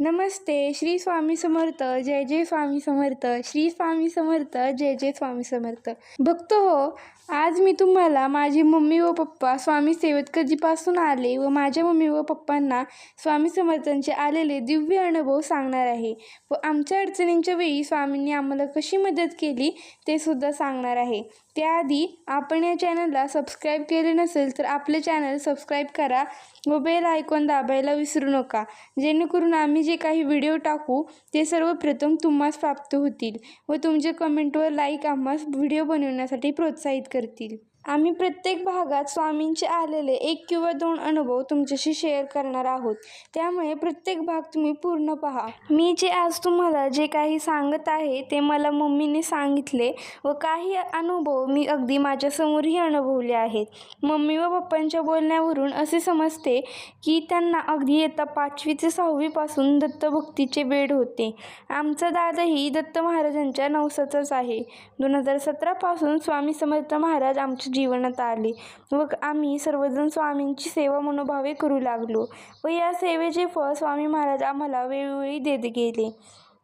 नमस्ते श्री स्वामी समर्थ जय जय स्वामी समर्थ श्री स्वामी समर्थ जय जय स्वामी समर्थ. भक्त हो आज मी तुम्हाला माझी मम्मी व पप्पा स्वामी सेवेत कधीपासून आले व माझ्या मम्मी व पप्पांना स्वामी समर्थांचे आलेले दिव्य अनुभव सांगणार आहे व आमच्या अडचणींच्या वेळी स्वामींनी आम्हाला कशी मदत केली ते सुद्धा सांगणार आहे. त्याआधी आपण या चॅनलला सबस्क्राईब केले नसेल तर आपले चॅनल सबस्क्राईब करा व बेल आयकॉन दाबायला विसरू नका जेणेकरून आम्ही जे काही व्हिडिओ टाकू ते सर्वप्रथम तुम्हास प्राप्त होतील व तुमचे कमेंट व लाईक आम्हास व्हिडिओ बनवण्यासाठी प्रोत्साहित करतील. आम्ही प्रत्येक भागात स्वामींचे आलेले एक किंवा दोन अनुभव तुमच्याशी शेअर करणार आहोत. त्यामुळे प्रत्येक भाग तुम्ही पूर्ण पहा. मी जे आज तुम्हाला जे काही सांगत आहे ते मला मम्मीने सांगितले व काही अनुभव मी अगदी माझ्यासमोरही अनुभवले आहेत. मम्मी व पप्पांच्या बोलण्यावरून असे समजते की त्यांना अगदी येता पाचवी ते सहावीपासून दत्तभक्तीचे वेड होते. आमचा दादाही दत्त महाराजांच्या नवसाचाच आहे. दोन हजार सतरापासून स्वामी समर्थ महाराज आमचे जीवनात आले. व आम्ही सर्वजण स्वामींची सेवा मनोभावे करू लागलो व या सेवेचे फळ स्वामी महाराज आम्हाला वेळोवेळी देत गेले.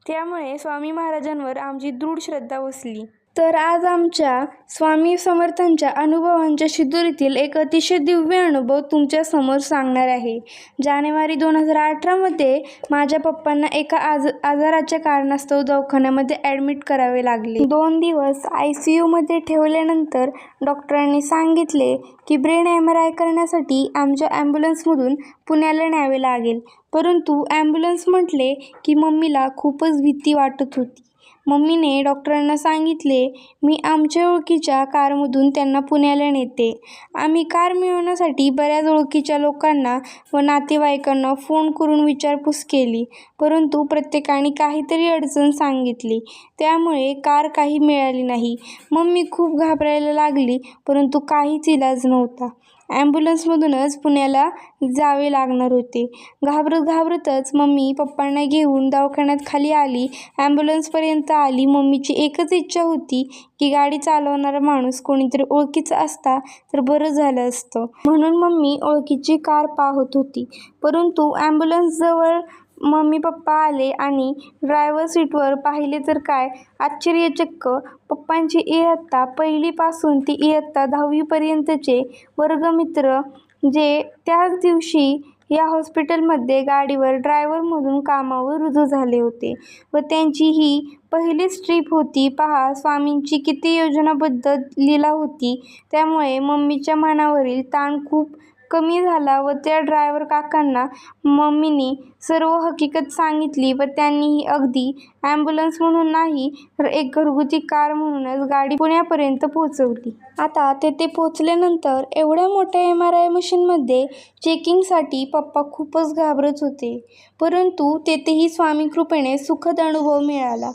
त्यामुळे स्वामी महाराजांवर आमची दृढ श्रद्धा बसली. तर आज आमच्या स्वामी समर्थांच्या अनुभवांच्या शिदुरीतील एक अतिशय दिव्य अनुभव तुमच्यासमोर सांगणार आहे. जानेवारी दोन हजार अठरामध्ये माझ्या पप्पांना एका आज आजाराच्या कारणास्तव दवाखान्यामध्ये ॲडमिट करावे लागले. दोन दिवस आय सी यूमध्ये ठेवल्यानंतर डॉक्टरांनी सांगितले की ब्रेन एम आर आय करण्यासाठी आमच्या ॲम्ब्युलन्समधून पुण्याला न्यावे लागेल. परंतु ॲम्ब्युलन्स म्हटले की मम्मीला खूपच भीती वाटत होती. मम्मीने डॉक्टरांना सांगितले मी आमच्या ओळखीच्या कारमधून त्यांना पुण्याला नेते. आम्ही कार मिळवण्यासाठी बऱ्याच ओळखीच्या लोकांना व नातेवाईकांना फोन करून विचारपूस केली परंतु प्रत्येकाने काहीतरी अडचण सांगितली. त्यामुळे कार काही मिळाली नाही. मम्मी खूप घाबरायला लागली परंतु काहीच इलाज नव्हता. ॲम्ब्युलन्समधूनच पुण्याला जावे लागणार होते. घाबरत घाबरतच मम्मी पप्पांना घेऊन दवाखान्यात खाली आली. ॲम्ब्युलन्सपर्यंत आली. मम्मीची एकच इच्छा होती की गाडी चालवणारा माणूस कोणीतरी ओळखीचा असता तर बरं झालं असतं. म्हणून मम्मी ओळखीची कार पाहत होती. परंतु ॲम्ब्युलन्सजवळ मम्मी पप्पा आले आणि ड्रायव्हर सीटवर पाहिले तर काय? आश्चर्यचक्क पप्पांची इयत्ता पहिलीपासून ती इयत्ता दहावीपर्यंतचे वर्गमित्र जे त्याच दिवशी या हॉस्पिटलमध्ये गाडीवर ड्रायव्हरमधून कामावर रुजू झाले होते व त्यांची ही पहिलीच ट्रीप होती. पहा स्वामींची किती योजनाबद्ध लिहिला होती. त्यामुळे मम्मीच्या मनावरील ताण खूप कमी झाला व त्या ड्रायव्हर काकांना मम्मीनी सर्व हकीकत सांगितली व त्यांनीही अगदी ॲम्ब्युलन्स म्हणून नाही तर एक घरगुती कार म्हणूनच गाडी पुण्यापर्यंत पोहोचवली. आता तेथे पोहोचल्यानंतर एवढ्या मोठ्या एम आर आय मशीनमध्ये चेकिंगसाठी पप्पा खूपच घाबरत होते. परंतु तेथेही स्वामी कृपेने सुखद अनुभव मिळाला.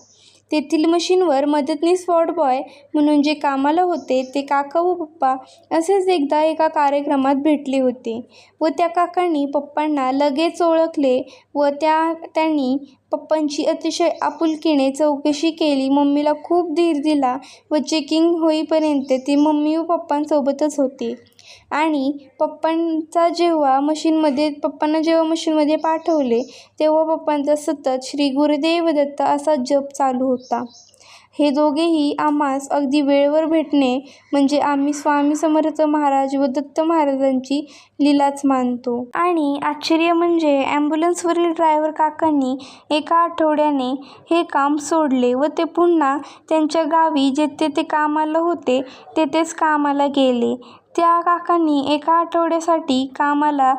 तेथील मशीनवर मदतनीस वॉर्ड बॉय म्हणून जे कामाला होते ते काका व पप्पा असेच एकदा एका कार्यक्रमात भेटले होते व त्या काकांनी पप्पांना लगेच ओळखले व त्या त्यांनी पप्पांची अतिशय आपुलकीने चौकशी केली. मम्मीला खूप धीर दिला व चेकिंग होईपर्यंत ती मम्मी व पप्पांसोबतच होते. आणि पप्पांचा जेव्हा मशीनमध्ये पप्पांना जेव्हा मशीनमध्ये पाठवले तेव्हा पप्पांचा सतत श्री गुरुदेव दत्त असा जप चालू होता. हे दोघेही आम्हास अगदी वेळेवर भेटणे म्हणजे आम्ही स्वामी समर्थ महाराज व दत्त महाराजांची लीलाच मानतो. आणि आश्चर्य म्हणजे ॲम्ब्युलन्सवरील ड्रायव्हर काकांनी एका आठवड्याने हे काम सोडले व ते पुन्हा त्यांच्या गावी जेथे ते कामाला होते तेथेच कामाला गेले. त्या काकांनी एका आठवड्यासाठी कामाला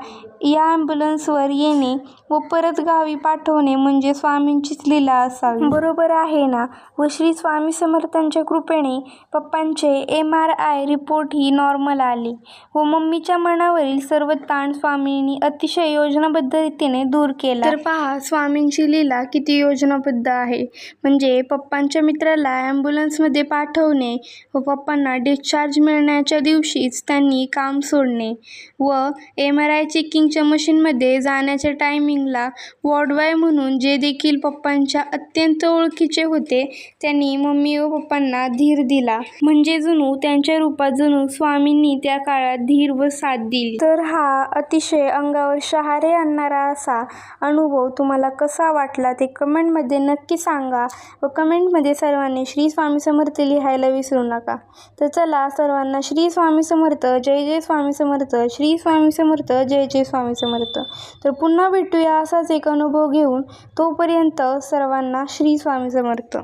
या ॲम्ब्युलन्सवर येणे व परत गावी पाठवणे म्हणजे स्वामींचीच लीला असावी. बरोबर आहे ना? व श्री स्वामी समर्थांच्या कृपेने पप्पांचे एम आर आय रिपोर्ट ही नॉर्मल आले. व मम्मीच्या मनावरील सर्व ताण स्वामींनी अतिशय योजनाबद्ध रीतीने दूर केला. तर पहा स्वामींची लीला किती योजनाबद्ध आहे. म्हणजे पप्पांच्या मित्राला ॲम्ब्युलन्समध्ये पाठवणे व पप्पांना डिस्चार्ज मिळण्याच्या दिवशीच त्यांनी काम सोडणे व एम आर आय चेकिंगच्या मशीनमध्ये जाण्याच्या टायमिंगला वॉर्डबॉय म्हणून जे देखील पप्पांच्या अत्यंत ओळखीचे होते त्यांनी मम्मी व पप्पांना धीर दिला. म्हणजे जणू त्यांच्या रूपात जणू स्वामींनी त्या काळात धीर व साथ दिली. तर हा अतिशय अंगावर शहारे आणणारा असा अनुभव तुम्हाला कसा वाटला ते कमेंटमध्ये नक्की सांगा व कमेंटमध्ये सर्वांनी श्री स्वामी समर्थ लिहायला विसरू नका. तर चला सर्वांना श्री स्वामी समर्थ जय जय स्वामी समर्थ श्री स्वामी समर्थ जय जय स्वामी समर्थ. तर पुन्हा भेटूया असाच एक अनुभव घेऊन तोपर्यंत सर्वांना श्री स्वामी समर्थ.